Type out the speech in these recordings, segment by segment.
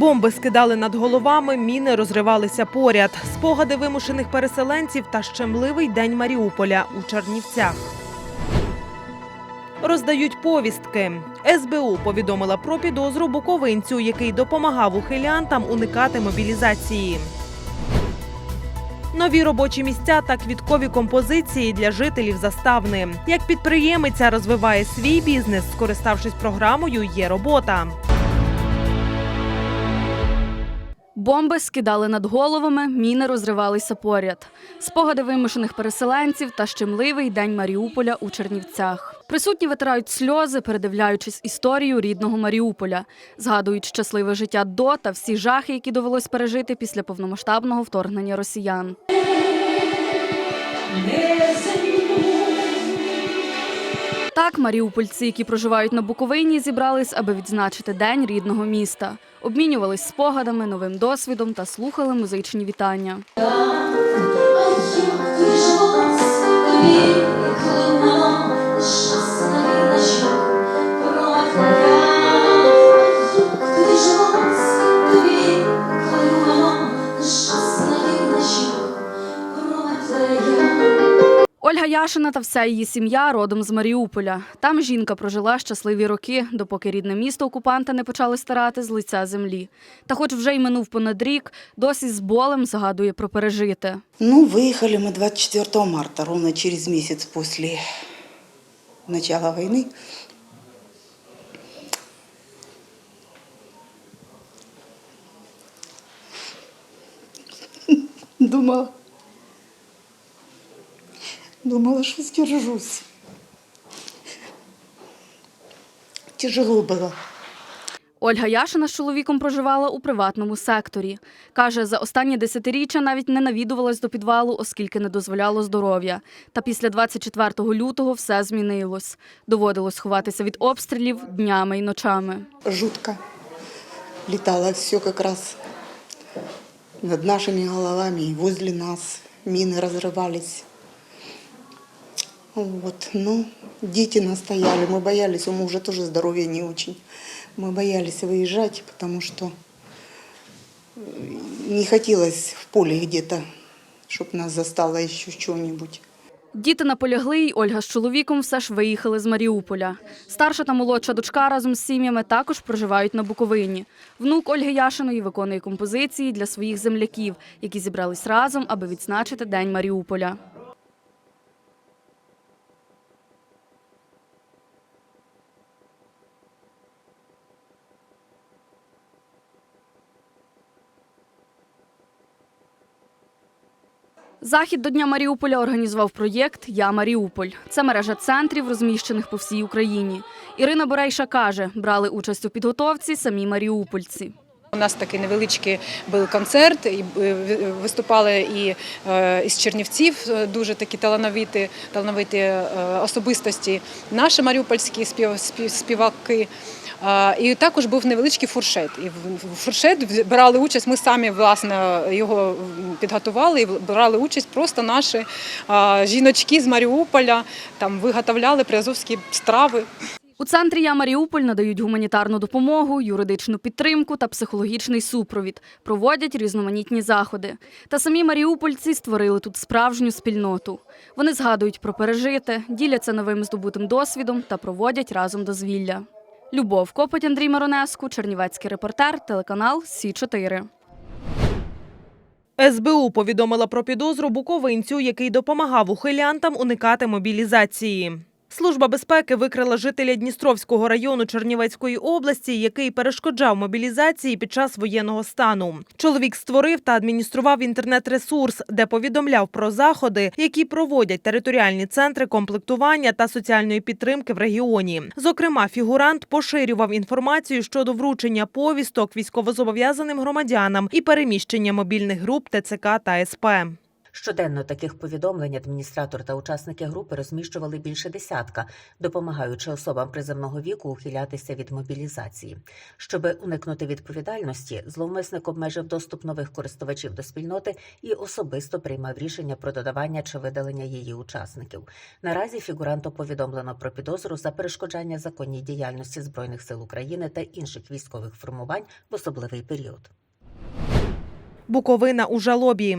Бомби скидали над головами, міни розривалися поряд. Спогади вимушених переселенців та щемливий день Маріуполя у Чернівцях. Роздають повістки. СБУ повідомила про підозру буковинцю, який допомагав ухилянтам уникати мобілізації. Нові робочі місця та квіткові композиції для жителів заставни. Як підприємиця розвиває свій бізнес, скориставшись програмою Є робота. Бомби скидали над головами, міни розривалися поряд. Спогади вимушених переселенців та щемливий день Маріуполя у Чернівцях. Присутні витирають сльози, передивляючись історію рідного Маріуполя, згадують щасливе життя до та всі жахи, які довелось пережити після повномасштабного вторгнення росіян. Так, маріупольці, які проживають на Буковині, зібрались, аби відзначити день рідного міста. Обмінювались спогадами, новим досвідом та слухали музичні вітання. Ольга Яшина та вся її сім'я родом з Маріуполя. Там жінка прожила щасливі роки, допоки рідне місто окупанта не почали старати з лиця землі. Та, хоч вже й минув понад рік, досі з болем згадує про пережите. Ну, выехали мы 24 марта, ровно через месяц после начала войны. Думала, думала, что сдержусь. Тяжело было. Ольга Яшина з чоловіком проживала у приватному секторі. Каже, за останні десятиріччя навіть не навідувалась до підвалу, оскільки не дозволяло здоров'я. Та після 24 лютого все змінилось. Доводилось ховатися від обстрілів днями й ночами. жутко. Летало все как раз над нашими головами и возле нас. Мины разрывались. Вот, ну, дети настояли. Мы боялись, у мужа тоже здоровье не очень. Мы боялись выезжать, потому что э, не хотелось в поле где-то, чтобы нас застало еще что-нибудь. Діти наполягли, й Ольга з чоловіком все ж виїхали з Маріуполя. Старша та молодша дочка разом з сім'ями також проживають на Буковині. Внук Ольги Яшиної виконує композиції для своїх земляків, які зібрались разом, аби відзначити День Маріуполя. Захід до Дня Маріуполя організував проєкт Я Маріуполь. Це мережа центрів, розміщених по всій Україні. Ірина Борейша каже, брали участь у підготовці самі маріупольці. У нас такий невеличкий був концерт, і е, виступали і е, із Чернівців е, дуже такі талановиті, талановиті особистості, наші маріупольські спів- спів- співаки. І також був невеличкий фуршет. І в фуршет брали участь. Ми самі власне його підготували і брали участь просто наші жіночки з Маріуполя. Там виготовляли приазовські страви. У центрі Я Маріуполь надають гуманітарну допомогу, юридичну підтримку та психологічний супровід, проводять різноманітні заходи. Та самі маріупольці створили тут справжню спільноту. Вони згадують про пережите, діляться новим здобутим досвідом та проводять разом дозвілля. Любов Копоть, Андрій Маронеску, Чернівецький репортер, телеканал Сі 4 СБУ повідомила про підозру буковинцю, який допомагав ухилянтам уникати мобілізації. Служба безпеки викрила жителя Дністровського району Чернівецької області, який перешкоджав мобілізації під час воєнного стану. Чоловік створив та адміністрував інтернет-ресурс, де повідомляв про заходи, які проводять територіальні центри комплектування та соціальної підтримки в регіоні. Зокрема, фігурант поширював інформацію щодо вручення повісток військовозобов'язаним громадянам і переміщення мобільних груп ТЦК та СП. Щоденно таких повідомлень адміністратор та учасники групи розміщували більше десятка, допомагаючи особам приземного віку ухилятися від мобілізації. Щоби уникнути відповідальності, зловмисник обмежив доступ нових користувачів до спільноти і особисто приймав рішення про додавання чи видалення її учасників. Наразі фігуранту повідомлено про підозру за перешкоджання законній діяльності збройних сил України та інших військових формувань в особливий період. Буковина у жалобі.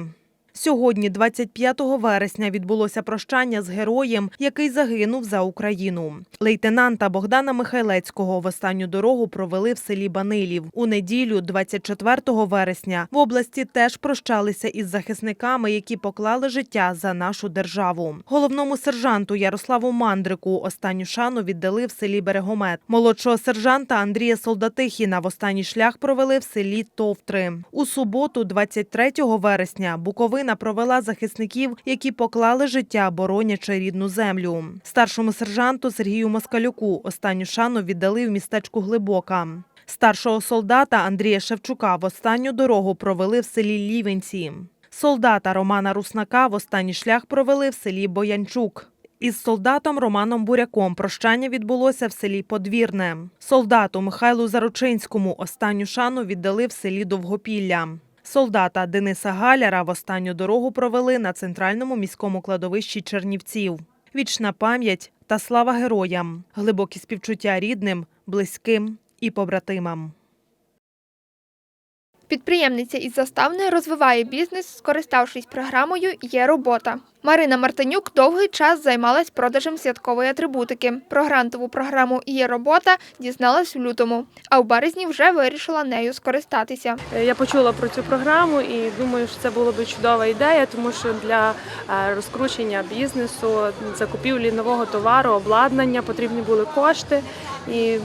Сьогодні, 25 вересня, відбулося прощання з героєм, який загинув за Україну. Лейтенанта Богдана Михайлецького в останню дорогу провели в селі Банилів. У неділю, 24 вересня, в області теж прощалися із захисниками, які поклали життя за нашу державу. Головному сержанту Ярославу Мандрику останню шану віддали в селі Берегомет. Молодшого сержанта Андрія Солдатихіна в останній шлях провели в селі Товтри. У суботу, 23 вересня, Буковина провела захисників, які поклали життя, боронячи рідну землю. Старшому сержанту Сергію Москалюку останню шану віддали в містечку Глибока. Старшого солдата Андрія Шевчука в останню дорогу провели в селі Лівенці. Солдата Романа Руснака в останній шлях провели в селі Боянчук. Із солдатом Романом Буряком прощання відбулося в селі Подвірне. Солдату Михайлу Заручинському останню шану віддали в селі Довгопілля. Солдата Дениса Галяра в останню дорогу провели на центральному міському кладовищі Чернівців. Вічна пам'ять та слава героям, глибокі співчуття рідним, близьким і побратимам. Підприємниця із заставної розвиває бізнес, скориставшись програмою Є робота. Марина Мартинюк довгий час займалась продажем святкової атрибутики. Про грантову програму Є робота дізналась в лютому, а в березні вже вирішила нею скористатися. Е, Я почула про цю програму і думаю, що це була би чудова ідея, тому що для е, розкручення бізнесу, закупівлі нового товару, обладнання потрібні були кошти. І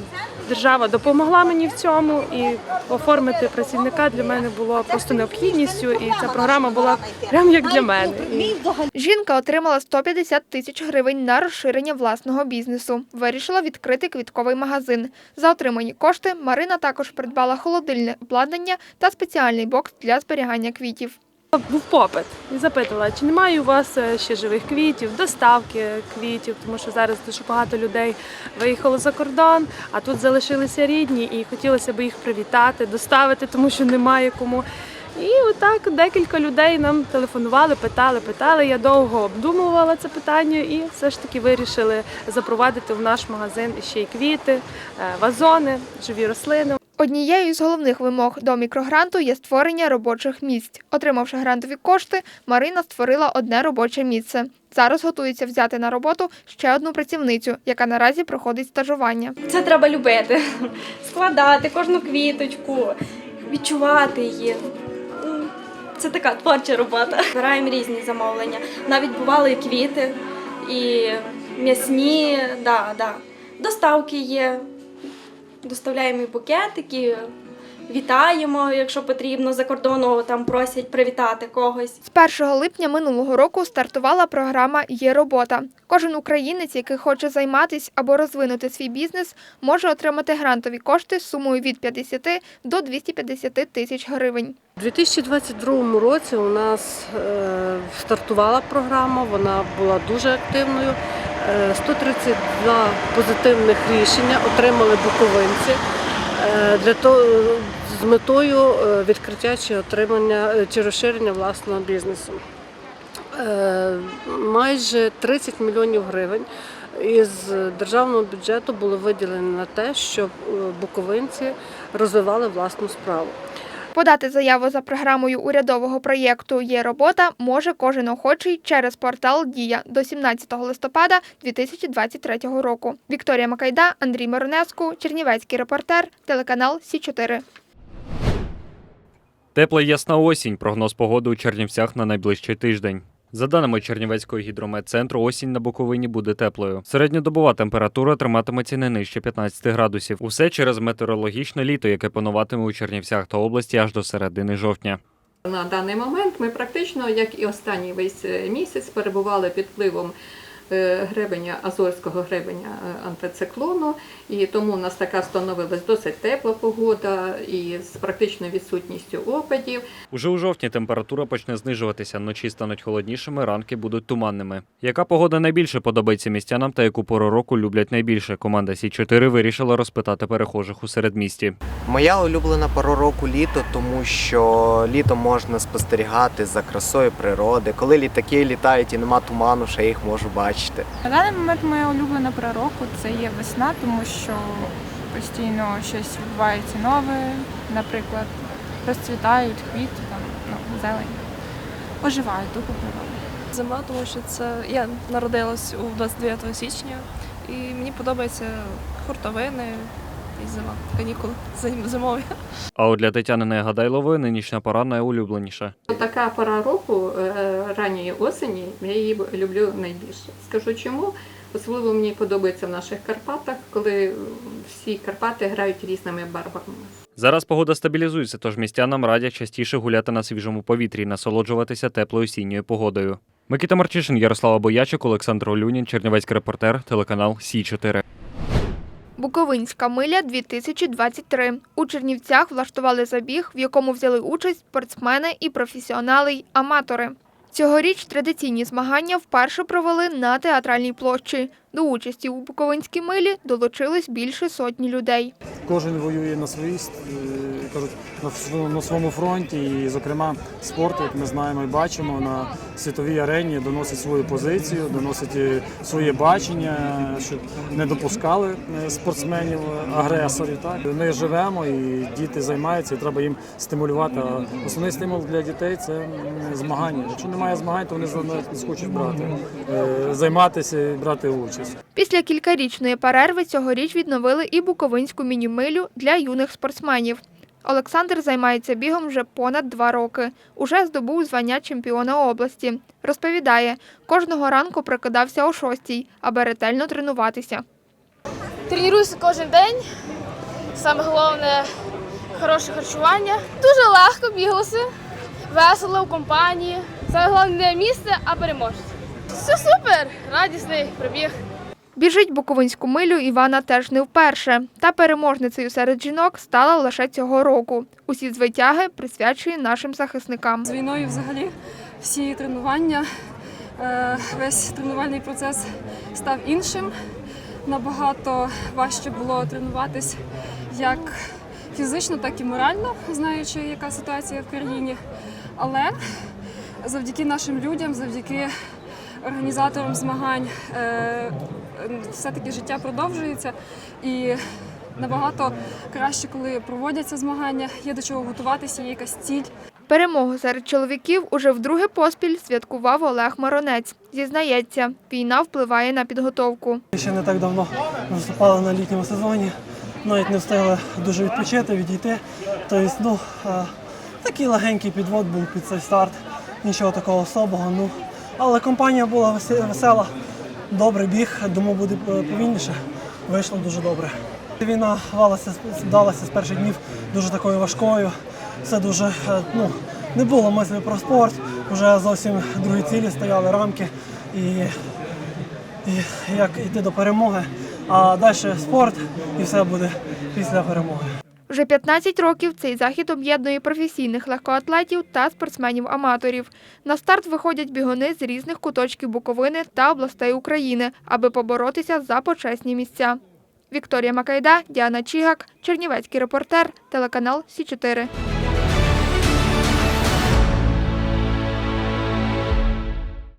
держава допомогла мені в цьому. І оформити працівника для мене було просто необхідністю. І ця програма була прям як для мене. Жінка отримала 150 тисяч гривень на розширення власного бізнесу. Вирішила відкрити квітковий магазин. За отримані кошти Марина також придбала холодильне обладнання та спеціальний бокс для зберігання квітів. Був попит і запитувала, чи немає у вас е, ще живих квітів, доставки квітів, тому що зараз дуже багато людей виїхало за кордон, а тут залишилися рідні, і хотілося б їх привітати, доставити, тому що немає кому. І отак декілька людей нам телефонували, питали, питали. Я довго обдумувала це питання і все ж таки вирішили запровадити в наш магазин ще й квіти, е, вазони, живі рослини. Однією з головних вимог до мікрогранту є створення робочих місць. Отримавши грантові кошти, Марина створила одне робоче місце. Зараз готується взяти на роботу ще одну працівницю, яка наразі проходить стажування. Це треба любити, складати кожну квіточку, відчувати її. Це така творча робота. Збираємо різні замовлення. Навіть бували і квіти, і м'ясні, да, да. доставки є. Доставляємо і букетики, вітаємо, якщо потрібно, за кордону там просять привітати когось. З 1 липня минулого року стартувала програма Є робота. Кожен українець, який хоче займатися або розвинути свій бізнес, може отримати грантові кошти сумою від 50 до 250 тисяч гривень. У 2022 році у нас е, стартувала програма, вона була дуже активною. Е, 132 позитивних рішення отримали буковинці е, для того, з метою е, відкриття чи отримання е, чи розширення власного бізнесу. Майже 30 мільйонів гривень із державного бюджету були виділені на те, щоб буковинці розвивали власну справу. Подати заяву за програмою урядового проєкту Є робота може кожен охочий через портал Дія до 17 листопада 2023 року. Вікторія Макайда, Андрій Миронеску, Чернівецький репортер, телеканал Сі 4 Тепла ясна осінь. Прогноз погоди у Чернівцях на найближчий тиждень. За даними Чернівецького гідрометцентру, осінь на Буковині буде теплою. Середньодобова температура триматиметься не нижче 15 градусів. Усе через метеорологічне літо, яке пануватиме у Чернівцях та області аж до середини жовтня. На даний момент ми практично, як і останній весь е, місяць, перебували під впливом гребеня, азорського гребеня е, антициклону, і тому у нас така становилась досить тепла погода і з практичною відсутністю опадів. Уже у жовтні температура почне знижуватися, ночі стануть холоднішими, ранки будуть туманними. Яка погода найбільше подобається містянам та яку пору року люблять найбільше? Команда Сі 4 вирішила розпитати перехожих у середмісті. Моя улюблена пора року літо, тому що літом можна спостерігати за красою природи. Коли літаки літають і нема туману, ще їх можу бачити. На даний момент моя улюблена пора року це є весна, тому що постійно щось відбувається нове, наприклад, розцвітають квіти, там, ну, зелень, оживають духу природи. Зима, тому що це я народилась у 29 січня, і мені подобаються хуртовини і зима, канікули зим- зимові. А от для Тетяни Негадайлової нинішня пора найулюбленіша. Така пора року е, ранньої осені, я її люблю найбільше. Скажу чому. Особливо мені подобається в наших Карпатах, коли всі Карпати грають різними барвами. Зараз погода стабілізується, тож містянам радять частіше гуляти на свіжому повітрі і насолоджуватися теплою осінньою погодою. Микита Марчишин, Ярослава Боячик, Олександр Олюнін, Чернівецький репортер, телеканал Сі 4 Буковинська миля 2023. У Чернівцях влаштували забіг, в якому взяли участь спортсмени і професіонали й аматори. Цьогоріч традиційні змагання вперше провели на театральній площі. До участі у Буковинській милі долучились більше сотні людей. Кожен воює на своїй е, кажуть на своєму фронті, і зокрема спорт, як ми знаємо і бачимо на світовій арені, доносить свою позицію, доносить е, своє бачення, щоб не допускали е, спортсменів агресорів. Так ми живемо і діти займаються, і треба їм стимулювати. Основний стимул для дітей це змагання. Якщо немає змагань, то вони за- не схочуть брати, займатися брати участь. Після кількарічної перерви цьогоріч відновили і Буковинську міні-милю для юних спортсменів. Олександр займається бігом вже понад два роки. Уже здобув звання чемпіона області. Розповідає, кожного ранку прокидався о шостій, аби ретельно тренуватися. Тренуюся кожен день. Саме головне хороше харчування. Дуже легко біглося, весело в компанії. Саме головне не місце, а переможець. Все супер! Радісний пробіг. Біжить Буковинську милю Івана теж не вперше. Та переможницею серед жінок стала лише цього року. Усі звитяги присвячує нашим захисникам. З війною взагалі всі тренування, е, весь тренувальний процес став іншим. Набагато важче було тренуватись як фізично, так і морально, знаючи, яка ситуація в країні. Але завдяки нашим людям, завдяки організаторам змагань, е, все-таки життя продовжується і набагато краще, коли проводяться змагання, є до чого готуватися, є якась ціль. Перемогу серед чоловіків уже вдруге поспіль святкував Олег Маронець. Зізнається, війна впливає на підготовку. Ще не так давно виступали на літньому сезоні, навіть не встигли дуже відпочити, відійти. Тобто, ну, е, такий легенький підвод був під цей старт, нічого такого особого. Ну, але компанія була весе- весела, добрий біг, думаю, буде повільніше. Вийшло дуже добре. Війна валася, далася з перших днів дуже такою важкою. Все дуже, е, ну, не було мислі про спорт, вже зовсім другі цілі стояли рамки. І і як йти до перемоги, а далі спорт і все буде після перемоги. Вже 15 років цей захід об'єднує професійних легкоатлетів та спортсменів-аматорів. На старт виходять бігуни з різних куточків Буковини та областей України, аби поборотися за почесні місця. Вікторія Макайда, Діана Чігак, Чернівецький репортер, телеканал Сі 4